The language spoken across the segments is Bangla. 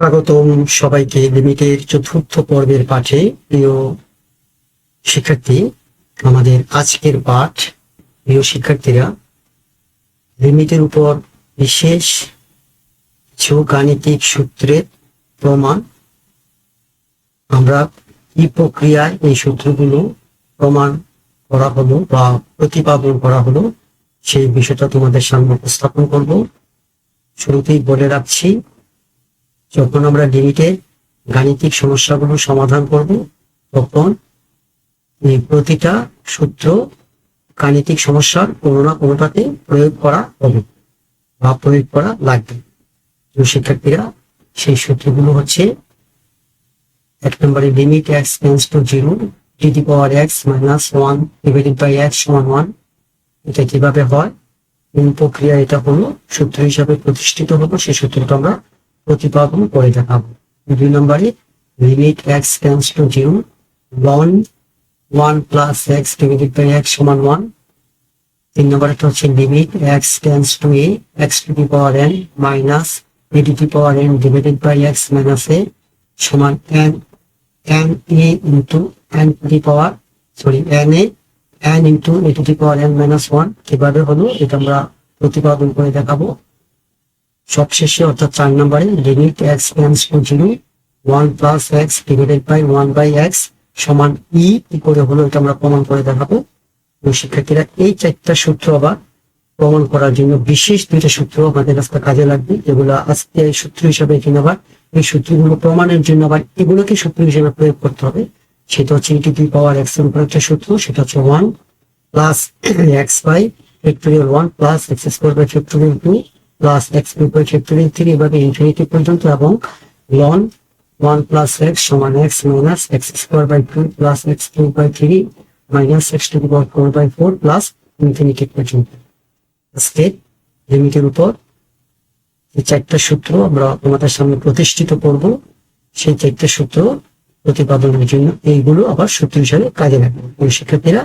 স্বাগতম সবাইকে লিমিটের চতুর্থ পর্বের পাঠে। প্রিয় শিক্ষার্থী, আমাদের আজকের পাঠ, প্রিয় শিক্ষার্থীরা, লিমিটের উপর বিশেষ কিছু গাণিতিক সূত্রের প্রমাণ। আমরা কি প্রক্রিয়ায় এই সূত্রগুলো প্রমাণ করা হলো বা প্রতিপাদন করা হলো, সেই বিষয়টা তোমাদের সামনে উপস্থাপন করব। শুরুতেই বলে রাখছি যখন আমরা লিমিটে গাণিতিক সমস্যাগুলো সমাধান করব, তখন প্রতিটা সূত্র গাণিতিক সমস্যার কোনো না কোনোটাতে প্রয়োগ করা হবে বা প্রয়োগ করা লাগবে। তো শিক্ষার্থীরা, সেই সূত্রগুলো হচ্ছে এক নম্বরে limit x tends to zero to the power x minus one divided by x সমান ওয়ান এটা কীভাবে হয়? কোন প্রক্রিয়া এটা হলো? সূত্র হিসাবে প্রতিষ্ঠিত হলো, সেই সূত্রটা আমরা প্রতিপাদন করে দেখাবো। দুই নম্বরে limit x tends to zero one one plus x divided by x সমান ওয়ান তিন নম্বরটা হচ্ছে limit x tends to a x to the power n minus a to the power n divided by x minus a সমান n n a into n to the power sorry n a n into a to the power n minus one কীভাবে হলো? এটা আমরা প্রতিপাদন করে দেখাবো। সবশেষে অর্থাৎ চার নম্বরে limit x tends to zero one plus x divided by one by x সমান ই কি করে হলো এটা আমরা প্রমাণ করে দেখাবো। শিক্ষার্থীরা এই চারটা সূত্র আবার প্রমাণ করার জন্য বিশেষ দুইটা সূত্র আমাদের রাস্তা কাজে লাগবে। যেগুলো আজকে সূত্র হিসাবে এখানে আবার এই সূত্রগুলো প্রমাণের জন্য আবার এগুলোকে সূত্র হিসেবে প্রয়োগ করতে হবে। সেটা হচ্ছে ইটি দুই পাওয়ার এক্সের উপর একটা সূত্র, সেটা হচ্ছে one plus x by factorial one plus x square by factorial two plus x by factorial three এভাবে ইনফিনিটি পর্যন্ত এবং লন ওয়ান প্লাস এক্স সমান x minus x square by two plus x cube by three minus x to power four by four plus infinity পর্যন্ত। আজকে লিমিটের উপর এই চারটা সূত্র আমরা তোমাদের সামনে প্রতিষ্ঠিত করব, সেই চারটা সূত্র প্রতিপাদনের জন্য এইগুলো আবার সূত্র হিসাবে কাজে লাগবে। শিক্ষার্থীরা,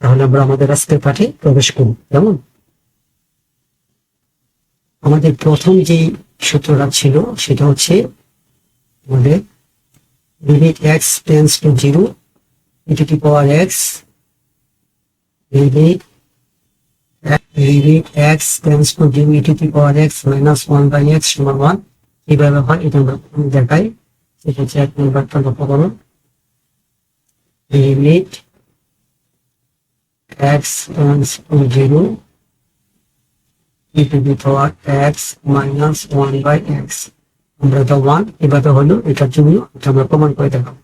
তাহলে আমরা আমাদের আজকের পাঠে প্রবেশ করব। কেমন? আমাদের প্রথম যে সূত্রটা ছিল, সেটা হচ্ছে আমাদের limit x tends to zero e to power x limit x to x minus one by x এটা দেখাই, সেটা হচ্ছে x tends to 0 e to the power x minus one by x আমরা এটা ওয়ান এভাবে হলো, এটার জন্য এটা আমরা প্রমাণ করে দেখাবো।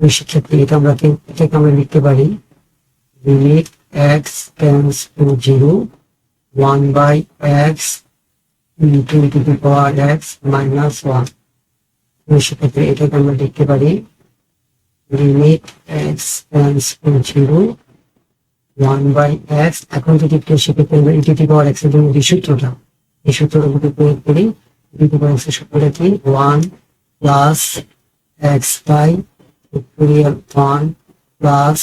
ওই সেক্ষেত্রে এটা আমরা এটাকে আমরা লিখতে পারি? Limit x tends to zero one by x e to the power x minus one ওই সেক্ষেত্রে এটাকে আমরা লিখতে পারি। Limit x tends to zero one by x, এখন যদি কেউ আমরা ইটি পাওয়ার এক্সের জন্য যে সূত্রটা, এই সূত্রটা প্রয়োগ করি ইটি পাওয়ার এক্সের সূত্রটা কি? One plus x by factorial one plus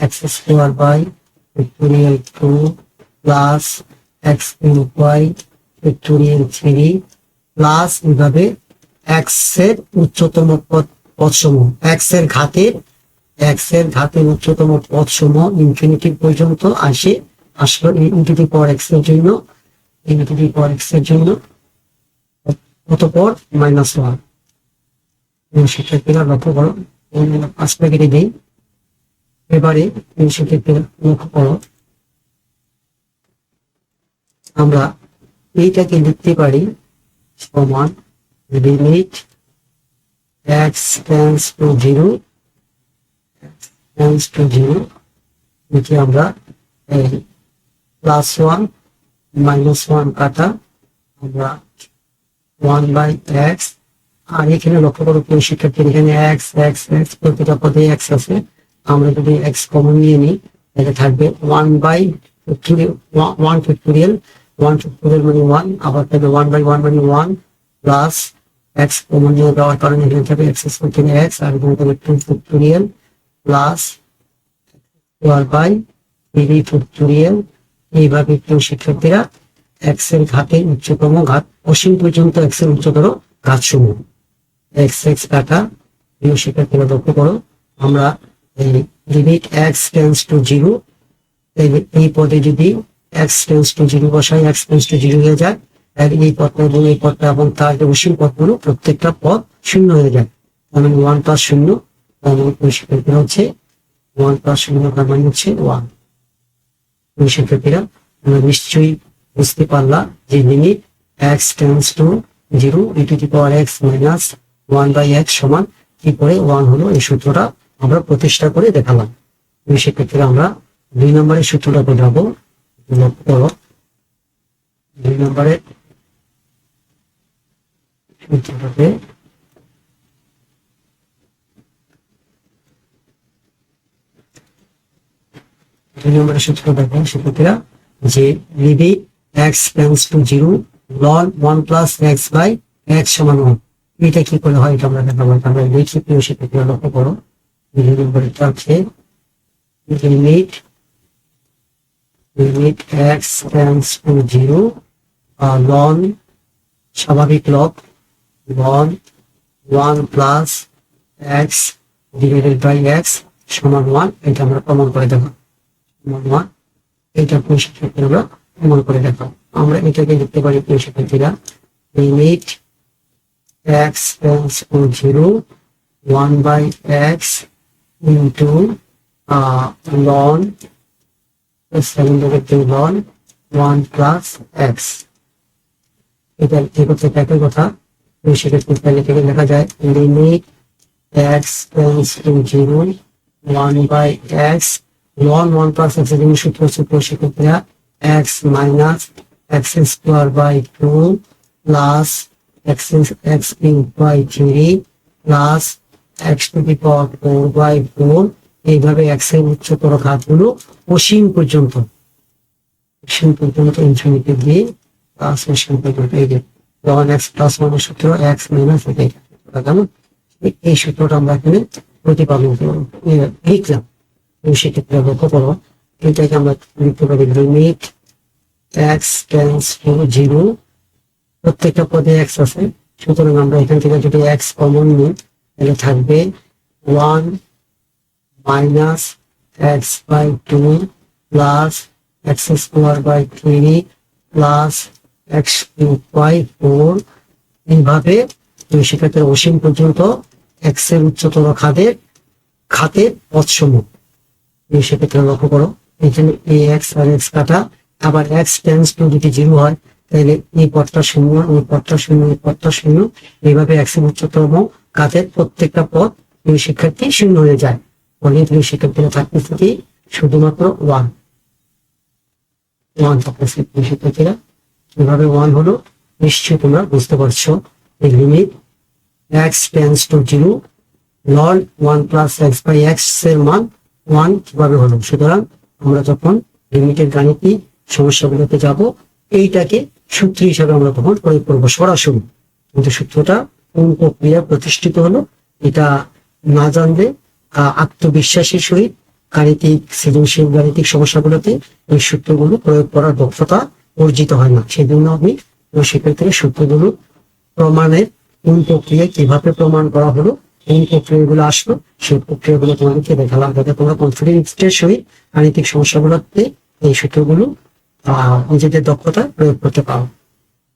x square by factorial two plus x cube by factorial three plus এইভাবে এক্সের উচ্চতম পদ পদসমূহ, এক্সের ঘাতের এক্সের ঘাতের উচ্চতম পদ সমূহ ইনফিনিটি পর্যন্ত আসে, আসলো ইনফিনিটি পাওয়ার এক্সের জন্য ইনফিনিটি পর এক্সের জন্য, অতপর মাইনাস ওয়ান শিক্ষার্থীরা লক্ষ্য করো পাঁচ প্যাকেটে দিই। এবারে শিক্ষার্থীরা লক্ষ্য করো, আমরা এইটাকে লিখতে পারি সমান limit x tends to zero tends to zero এটি আমরা এই প্লাস ওয়ান মাইনাস ওয়ান কাটা। আমরা ওয়ান বাই এক্স আর এখানে লক্ষ্য করো প্রিয় শিক্ষার্থী এখানে এক্স এক্স এক্স প্রতিটা পদে এক্স আছে। আমরা যদি এক্স কমন নিয়ে নিই তাহলে থাকবে one by one factorial one factorial মানে ওয়ান আবার থাকবে ওয়ান বাই ওয়ান মানে ওয়ান প্লাস এক্স কমন নিয়ে দেওয়ার কারণে এখানে থাকবে এক্স এখানে এক্স আর এখানে থাকবে two factorial plus square by three factorial এইভাবে কেউ শিক্ষার্থীরা এক্সের ঘাতে উচ্চতম ঘাত, অসীম পর্যন্ত এক্সের উচ্চতর ঘাত সমূহ এক্স এক্স কাটা, প্রিয় শিক্ষার্থীরা লক্ষ্য করো, আমরা এই limit x tends to zero এই পদে যদি এক্স টেন্স টু জিরো বসাই এক্স টেন্স টু জিরো হয়ে যায় এই পদটা এবং এই পদটা এবং তার অসীম পদগুলো প্রত্যেকটা পদ শূন্য হয়ে যায়। তার মানে ওয়ান প্লাস শূন্য বুঝতে পারলাম যে x to zero x one by x সমান কি করে? ওয়ান হলো এই সূত্রটা আমরা প্রতিষ্ঠা করে দেখালাম। সেক্ষেত্রে আমরা দুই নম্বরের সূত্রটা বোঝাবো। লক্ষ্য করো। দুই নম্বরের দুই নম্বরের সূত্র দেখেন শিক্ষার্থীরা যে limit x tends to zero ln one plus x by x সমান ওয়ান এটা কি করে হয়? এটা আমরা দেখাবো আমরা লিখি প্রিয় শিক্ষার্থীরা লক্ষ্য করো। দুই নম্বরটা হচ্ছে limit limit x tends to zero ln স্বাভাবিক লব ln one plus x divided by x সমান ওয়ান এটা আমরা প্রমাণ করে দেবো। সমান এটা শিক্ষার্থীরা আমরা প্রমাণ করে দেখাবো আমরা এটাকে লিখতে পারি প্রিয় শিক্ষার্থীরা limit x tends to zero, one by x into uh, ln seven negative ln one plus x. এটা ঠিক হচ্ছে একই কথা। সেক্ষেত্রে তাহলে থেকে লেখা যায় limit x tends to zero, one by x ln one plus x এর সূত্র হচ্ছে সেক্ষেত্রে minus x square by two plus x is x cubed by 3 plus x to the power 4 by 4 এইভাবে x এর উচ্চতর ঘাতগুলো অসীম পর্যন্ত অসীম পর্যন্ত ইনফিনিটি দিয়ে প্লাস অসীম পর্যন্ত এই যে যখন x প্লাস ওয়ানের সূত্র x মাইনাস এটাই এই সূত্রটা আমরা এখানে প্রতিপাদন করব। এ, লিখলাম। সেক্ষেত্রে লক্ষ্য করো, এটাকে আমরা লিখতে পারি limit x tends to zero প্রত্যেকটা পদে এক্স আছে, সুতরাং আমরা এখান থেকে যদি এক্স কমন নিই, তাহলে থাকবে one minus x by two plus x square by three plus x cube by four এইভাবে সেক্ষেত্রে অসীম পর্যন্ত এক্সের উচ্চতর খাদের খাতের পদসমূহ তুমি সেক্ষেত্রে লক্ষ্য করো, এখানে এ এক্স আর এক্স কাটা, আবার এক্স টেন্স টু যদি জিরো হয়, তাহলে এই পথটা শূন্য, এই পদটা শূন্য, এই পদটা শূন্য, এইভাবে একশো উচ্চতম কাজের প্রত্যেকটা পথ দুই শিক্ষার্থী শূন্য হয়ে যায়। ফলে দুই শিক্ষার্থীরা থাকতেছে কি শুধুমাত্র ওয়ান ওয়ান থাকতেছে দুই শিক্ষার্থীরা। এভাবে ওয়ান হলো? নিশ্চয়ই তোমরা বুঝতে পারছ। এই limit x tends to zero ln one plus x by এক্সের মান ওয়ান কীভাবে হলো? সুতরাং আমরা যখন লিমিটের গাণিতিক সমস্যাগুলোতে যাব, এইটাকে সূত্র হিসাবে আমরা তখন প্রয়োগ করব সরাসরি। কিন্তু সূত্রটা কোন প্রক্রিয়া প্রতিষ্ঠিত হলো, এটা না জানলে আত্মবিশ্বাসের সহিত গাণিতিক, সৃজনশীল গাণিতিক সমস্যাগুলোতে এই সূত্রগুলো প্রয়োগ করার দক্ষতা অর্জিত হয় না। সেই জন্য আমি ওই সেক্ষেত্রে সূত্রগুলো প্রমাণের কোন প্রক্রিয়া কীভাবে প্রমাণ করা হলো কোন প্রক্রিয়াগুলো আসলো, সেই প্রক্রিয়াগুলো তোমাদেরকে দেখালাম যাতে তোমরা কনফিডেন্সের সহিত গাণিতিক সমস্যাগুলোতে এই সূত্রগুলো নিজেদের দক্ষতা প্রয়োগ করতে পারো।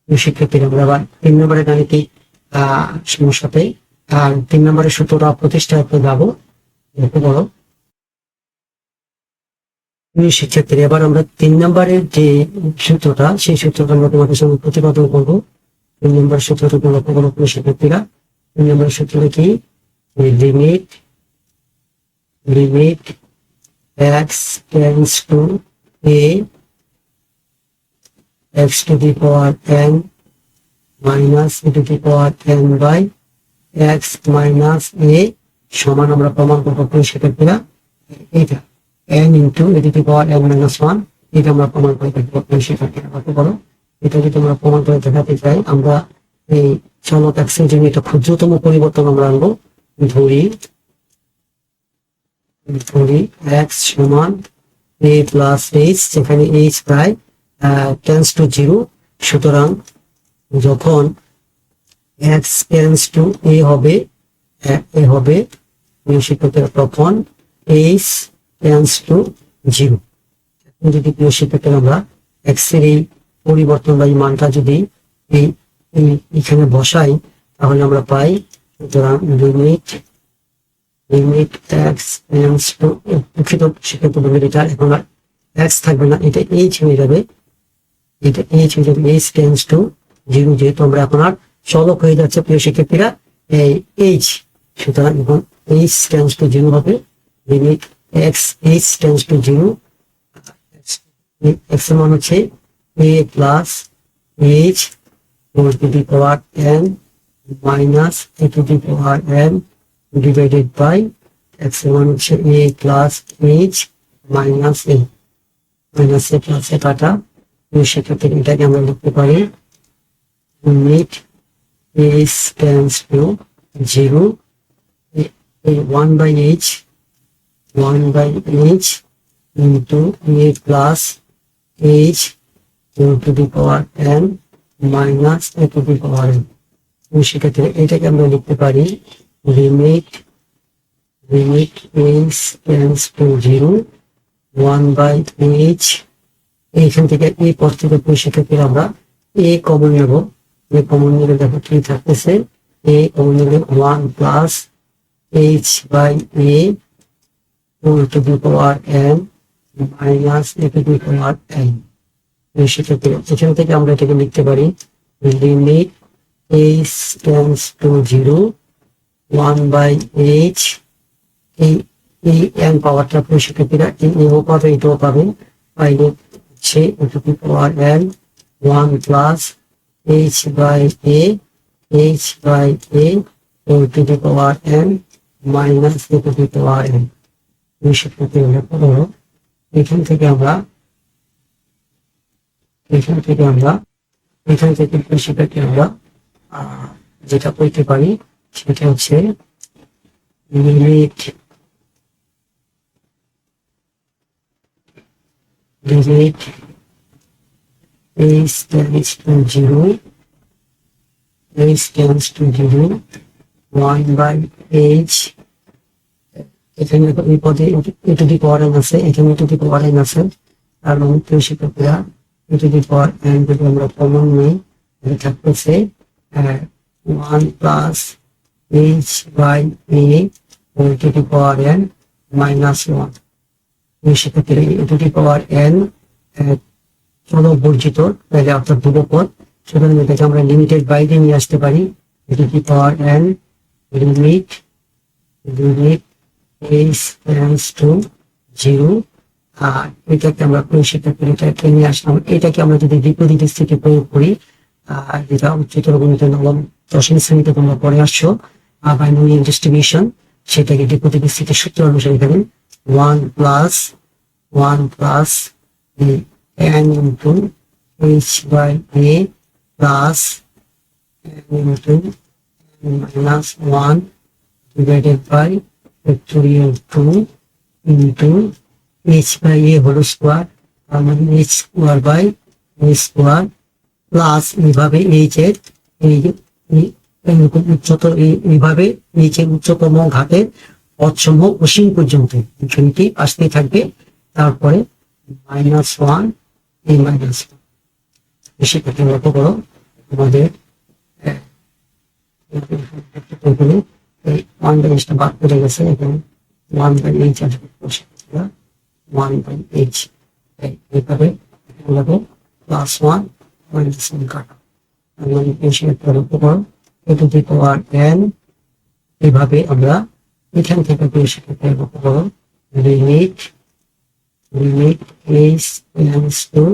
এই শিক্ষার্থীরা, আমরা আবার তিন নম্বরের গাণিতিক সমস্যাতে আর তিন নম্বরের সূত্রটা প্রতিষ্ঠা করতে যাব। লক্ষ্য করো শিক্ষার্থীরা, এবার আমরা তিন নম্বরের যে সূত্রটা, সেই সূত্রটা আমরা তোমাদের সঙ্গে প্রতিপাদন করব। তিন নম্বর সূত্রটা তোমরা প্রিয় শিক্ষার্থীরা, তিন নম্বর সূত্রটা কি? Limit limit x tends to a x to the power n minus e to the power n by x minus a সমান আমরা প্রমাণ করব কোন শিক্ষার্থীরা এটা n into e to the power n minus one এটা আমরা প্রমাণ করে দেখব কোন শিক্ষার্থীরা কত বলো এটা যদি আমরা প্রমাণ করে দেখাতে চাই, আমরা এই চলক এক্সের জন্য এটা ক্ষুদ্রতম পরিবর্তন আমরা আনব। ধরি। ধরি, x সমান a প্লাস এইচ যেখানে এইচ প্রায় টেন্স টু জিরো সুতরাং যখন এক্স টেন্স টু এ হবে এ হবে শিক্ষার্থীরা তখন এইচ টেন্স টু জিরো যদি প্রিয় শিক্ষার্থীরা আমরা এক্সের এই পরিবর্তন বা এই মানটা যদি এই- এখানে বসাই, তাহলে আমরা পাই সুতরাং limit limit x tends to দুঃখিত শিক্ষার্থী বলে এটা এখন আর এক্স থাকবে না, এটা এইচ হয়ে যাবে এটা এইচ হয়ে যাবে এইচ টেন্স টু জিরো যেহেতু আমরা এখন আর চলক হয়ে যাচ্ছে প্রিয় শিক্ষার্থীরা, এই এইচ সুতরাং এখন এইচ টেন্স টু জিরো হবে limit x h tends to zero x মান হচ্ছে a plus h to the power n minus a to the power n divided by এক্সের হচ্ছে a plus h minus a minus a plus a কাটা সেক্ষেত্রে এটাকে আমরা লিখতে পারি limit h tends to zero one by h one by h into a plus h to the power n minus a to the power n সেক্ষেত্রে এটাকে আমরা লিখতে পারি limit limit h tends to zero one by h এইখান থেকে এই পদ থেকে সেক্ষেত্রে আমরা এ কমন নেব। এ কমন নিলে দেখো কি থাকতেছে? এ কমন নিলে one plus h by a to the power n minus a to the power n সেক্ষেত্রে এখান থেকে আমরা এটাকে লিখতে পারি limit h tends to zero one by h এই এই এন পাওয়ারটা শিক্ষার্থীরা এই এও পাবে এটাও পাবে পাইলে হচ্ছে to the power n one plus h by a h by a to the power n minus a to power n শিক্ষার্থীরা লক্ষ্য এখান থেকে আমরা, এখান থেকে আমরা, এখান থেকে শিক্ষার্থী আমরা? যেটা করতে পারি, সেটা হচ্ছে limit limit h tends to zero h tends to zero, one by h এখানে এই পদে এন আছে, এখানে টু দি এন আছে। আর প্রিয় শিক্ষকরা এ টু এন যদি আমরা কমন নিই, এটা থাকতেছে one plus h by a to the power n minus one সেক্ষেত্রে টু দি পাওয়ার এন চলো বর্জিত, তাহলে অর্থাৎ দুটো পদ সুতরাং এটাকে আমরা লিমিটেড বাইরে নিয়ে আসতে পারি। To the power n limit limit h tends to zero আর এটাকে আমরা সেক্ষেত্রে এটাকে নিয়ে আসলাম। এটাকে আমরা যদি বিপরীত স্থিতি প্রয়োগ করি যেটা উচ্চতর নবম দশম শ্রেণীতে তোমরা পড়ে আসছো বাইনোমিয়াল ডিস্ট্রিবিউশন সেটাকে বিপরীত স্থিতি সূত্র অনুসারে এখানে one plus one plus n into h by a plus n into minus one divided by factorial 2 into h by a whole square, তার মানে h square by a square plus এইভাবে এই যে উচ্চতর এইভাবে এর উচ্চতম ঘাটের পদসমূহ অসীম পর্যন্ত ইনফিনিটি আসতেই থাকবে। তারপরে মাইনাস ওয়ান এই মাইনাস বেশি ক্ষেত্রে লক্ষ্য করো। আমাদের এই ওয়ান বাই এইচটা বাদ পড়ে গেছে এখানে ওয়ান বাই এইচ আসবে ওয়ান বাই এইচ এইভাবে প্লাস ওয়ান মাইনাস ওয়ান কাটা মানে বেশি একটা লক্ষ্য করো এ টু দি পাওয়ার এন এভাবে আমরা এখান থেকে বেশি ক্ষেত্রে লক্ষ্য করো limit limit h tends to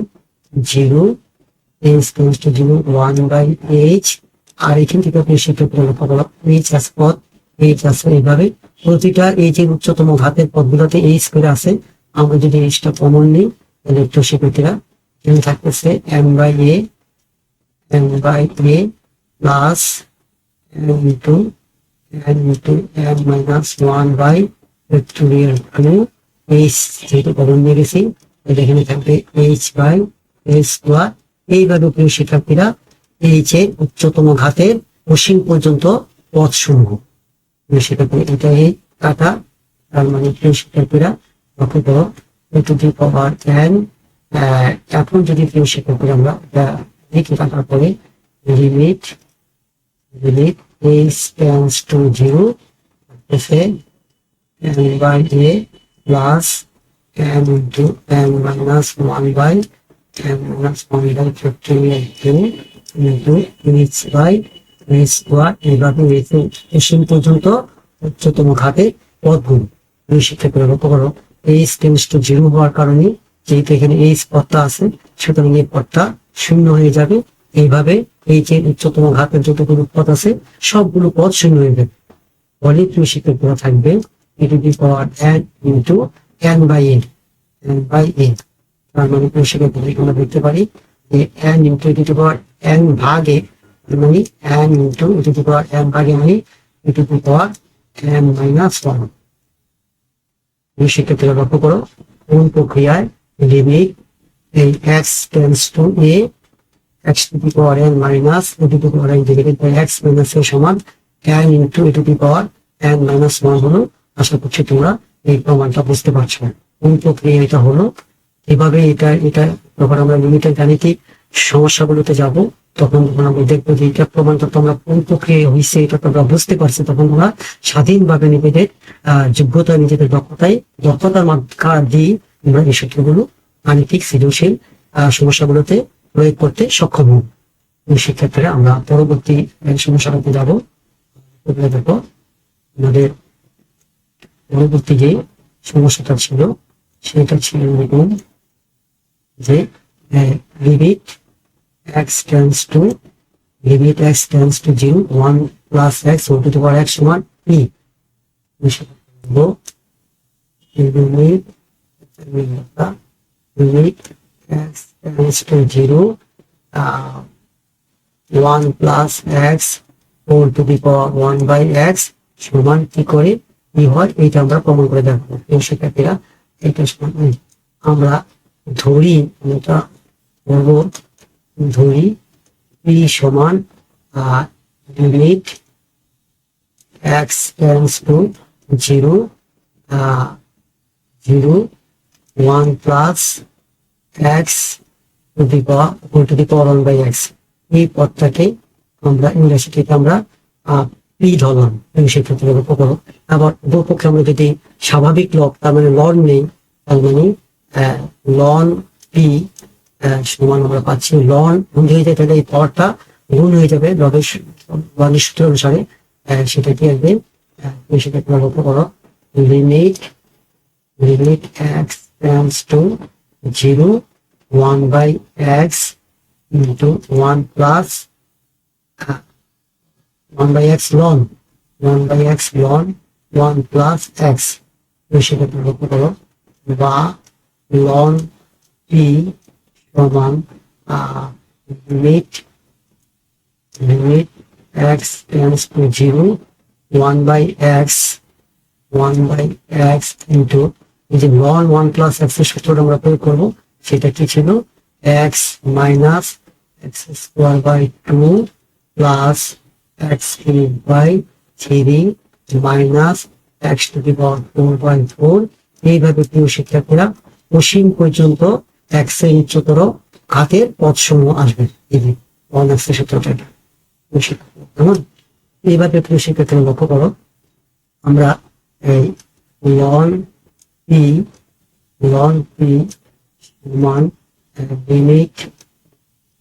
zero h tends to zero one by h, আর এখান থেকে আপনি সেক্ষেত্রে লক্ষ্য করো এইচ আছে পদ। এইচ আছে এইভাবে প্রতিটা এইচ এর উচ্চতম ঘাতের পদগুলোতে এইচ করে আছে আমরা যদি এইচটা কমন নিই তাহলে একটু এখানে থাকতেছে? M by a m by a plus m into m into m minus one by factorial two h যেহেতু কমন নিয়ে গেছি তাহলে এখানে থাকবে এইচ বাই এ স্কোয়ার এইভাবে প্রিয় শিক্ষার্থীরা এইচ এর উচ্চতম ঘাতের অসীম পর্যন্ত পথ সমূহ সেক্ষেত্রে এটা এই কাটা, তার মানে প্রিয় শিক্ষার্থীরা লক্ষ্য করো টু দি পাওয়ার এন এখন যদি প্রিয় শিক্ষার্থীরা আমরা এটা লিখে কাটার পরে limit limit h tends to zero এসে n by a plus n into n minus 1 by n minus 1 by factorial 2 into h by h square, এইভাবে অসীম পর্যন্ত উচ্চতম ঘাটে পদগুলি এই শিক্ষার্থীরা লক্ষ্য করো এইচ টেন্স টু জিরো হওয়ার কারণে যেহেতু এখানে এইচ পদটা আছে, সুতরাং এই পদটা শূন্য হয়ে যাবে। এইভাবে এই যে উচ্চতম ঘাটের যতগুলো পথ আছে, সবগুলো পথ শূন্য হয়ে যাবে। ফলে তুমি শিক্ষার্থীরা থাকবে। e to the power n into n by n n by n তার মানে তুমি শিক্ষার্থীরা আমরা দেখতে পারি যে n into e to the power n ভাগে মানে n into e to the power n ভাগে মানে e to the power n minus 1 তুমি লক্ষ্য করো, কোন প্রক্রিয়ায় লিমিট এই x tends to a, x to the power n minus e to the power n divided by x minus a সমান n into e to the power n minus 1 হলো। আশা করছি তোমরা এই প্রমাণটা বুঝতে পারছ। কোন প্রক্রিয়া এটা হলো। এভাবে এটা এটা যখন আমরা লিমিটেড গাণিতিক সমস্যাগুলোতে যাব, তখন যখন আমরা দেখব যে এটা প্রমাণটা তোমরা কোন প্রক্রিয়া হয়েছে এটা তোমরা বুঝতে পারছ, তখন তোমরা স্বাধীনভাবে নিজেদের যোগ্যতা, নিজেদের দক্ষতায়, দক্ষতার মাধ্যমে দিয়ে আমরা এই সূত্রগুলো গাণিতিক সৃজনশীল সমস্যাগুলোতে প্রয়োগ করতে সক্ষম এই শিক্ষার্থীরা আমরা পরবর্তী সমস্যাগুলোতে যাব। দেখো আমাদের পরবর্তী যে সমস্যাটা ছিল, সেটা ছিল এরকম যে limit x tends to limit x tends to zero one plus x O to the power x সমান e limit limit x tends to zero one plus x four to the power one by x সমান কি করে? কি হয়? এইটা আমরা প্রমাণ করে দেখব। শিক্ষার্থীরা এটা সমান আমরা ধরি, এটা করব, ধরি পি সমান limit x tends to zero zero one plus x to the power to the power one by x এই পদটাকে আমরা ইংরেজি আমরা পি ধরলাম সেক্ষেত্রে লক্ষ্য করো আবার উপপক্ষে আমরা যদি স্বাভাবিক লব তার মানে লন নেই, তার মানে লন পি সমান আমরা পাচ্ছি লন গুণ হয়ে যায় তাহলে এই পাওয়ারটা গুণ হয়ে যাবে লবের লনের সূত্র অনুসারে সেটা কি আসবে সেক্ষেত্রে লক্ষ্য করো। Limit limit x tends to zero one by x into one plus one by x ln one by x ln one plus x সেক্ষেত্রে লক্ষ্য করো। বা লন পি সমান limit limit x tends to zero one by x one by x into যে নন ওয়ান প্লাস এক্সের সূত্রটা আমরা প্রয়োগ করব, সেটা কি ছিল? X minus x square by two plus x cube by three minus x to the power four by four এইভাবে প্রিয় শিক্ষার্থীরা, অসীম পর্যন্ত এক্সের উচ্চতর ঘাতের পদসমূহ আসবে। এই যে ওয়ান এক্সের সূত্রটা। কেমন? এইভাবে প্রিয় শিক্ষার্থীরা লক্ষ্য করো। আমরা এই লন পি লন পি সমান limit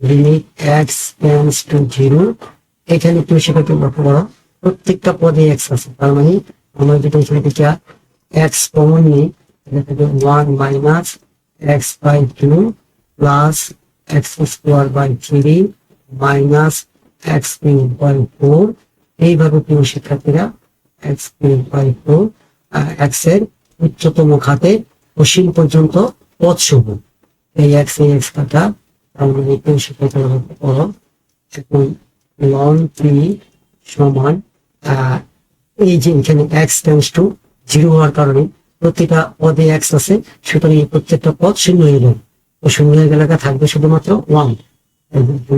limit x tends to zero এখানে তুমি সেটাকে লক্ষ্য করো। প্রত্যেকটা পদে এক্স আছে, তার মানে আমরা যদি এখানে থেকে এক্স কমন নিই এটা থেকে one minus x by two plus x square by three minus x cube by four এইভাবে প্রিয় শিক্ষার্থীরা এক্স কিউব বাই ফোর এক্সের উচ্চতম খাতে অসীম পর্যন্ত পদ সমূহ। এই এক্স এই এক্স কাটা আমরা করো এখন লন পি সমান এই যে এখানে এক্স টেন্স টু জিরো হওয়ার কারণে প্রতিটা পদে এক্স আছে, সুতরাং এই প্রত্যেকটা পদ শূন্য হয়ে যাবে। ও শূন্য হয়ে গেলে থাকবে শুধুমাত্র ওয়ান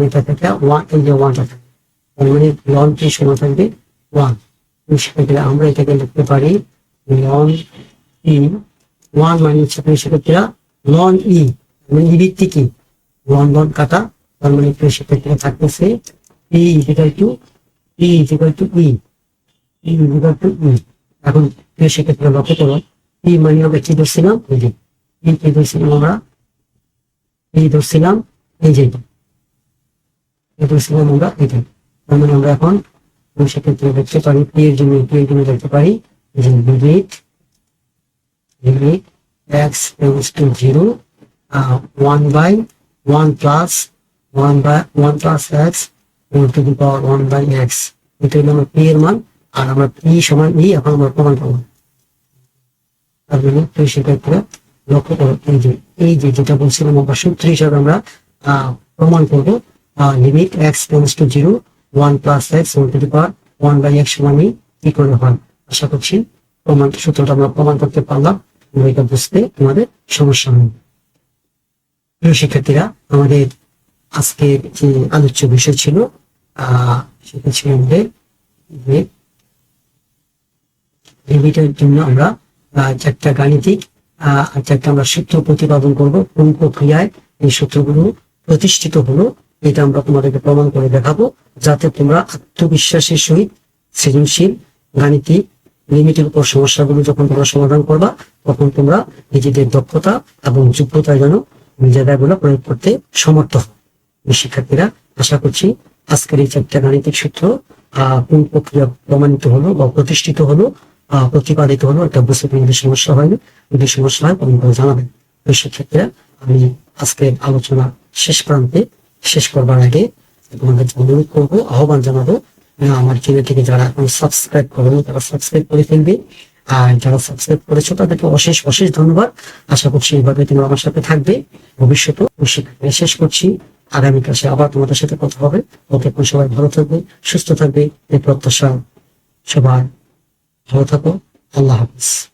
এটা থেকে ওয়ান এই যে ওয়ানটা থাকবে। তার মানে লন টি সমান থাকবে ওয়ান সেক্ষেত্রে আমরা এটাকে লিখতে পারি লন ই ওয়ান হচ্ছে প্রিয় শিক্ষার্থীরা লন ই মানে ই ভিত্তি কি? ওয়ান ওয়ান কাটা, তার মানে শিক্ষার্থীরা থাকতেছে? E is equal to e is equal to e e is equal to e এখন শিক্ষার্থীরা লক্ষ্য করো ই মানে আমরা কি ধরছিলাম? এই যে ই কি ধরছিলাম আমরা? এই ধরছিলাম এই যে। এই ধরছিলাম আমরা এটা তার মানে আমরা এখন, সেক্ষেত্রে দেখতে পারি পি এর জন্য পি এর জন্য দেখতে পারি যে limit limit x tends to zero one by one plus one by one plus x to the power one by x এটা হলো আমার পি এর মান আর পি সমান ই এখন প্রমাণ করব তার মানে তুই সেক্ষেত্রে লক্ষ্য করো এই যে এই যে যেটা বলছিলাম আমরা সূত্র হিসাবে আমরা প্রমাণ করব limit x tends to zero one plus x one to the power one by x সমানই কি করে হয় আশা করছি প্রমাণ সূত্রটা আমরা প্রমাণ করতে পারলাম এটা বুঝতে তোমাদের সমস্যা নেই। প্রিয় শিক্ষার্থীরা আমাদের আজকের যে আলোচ্য বিষয় ছিল সেটা ছিল আমাদের জন্য আমরা চারটা গাণিতিক আহ, চারটা আমরা সূত্র প্রতিপাদন করব কোন প্রক্রিয়ায় এই সূত্রগুলো প্রতিষ্ঠিত হলো এটা আমরা তোমাদেরকে প্রমাণ করে দেখাবো যাতে তোমরা আত্মবিশ্বাসের সহিত সৃজনশীল গাণিতিক লিমিটের উপর সমস্যাগুলো যখন তোমরা সমাধান করবা তখন তোমরা নিজেদের দক্ষতা এবং যোগ্যতা যেন জায়গাগুলো প্রয়োগ করতে সমর্থ এই শিক্ষার্থীরা, আশা করছি আজকের এই চারটা গাণিতিক সূত্র কোন প্রক্রিয়া প্রমাণিত হলো বা প্রতিষ্ঠিত হলো প্রতিপাদিত হলো এটা বুঝতে তোমাদের সমস্যা হয়নি যদি সমস্যা হয় করে জানাবেন। এই শিক্ষার্থীরা, আমি আজকের আলোচনা শেষ প্রান্তে শেষ করবার আগে তোমাদের অনুরোধ করব, আহ্বান জানাব আমার চ্যানেল থেকে যারা এখন সাবস্ক্রাইব করব তারা সাবস্ক্রাইব করে ফেলবে। আর যারা সাবস্ক্রাইব করেছ, তাদেরকে অশেষ অশেষ ধন্যবাদ। আশা করছি এইভাবে তুমি আমার সাথে থাকবে। ভবিষ্যতে শিখবে শেষ করছি। আগামী কাছে আবার তোমাদের সাথে কথা হবে। ওকে সবাই ভালো থাকবে, সুস্থ থাকবে। এই প্রত্যাশা সবাই ভালো থাকো। আল্লাহ হাফিজ।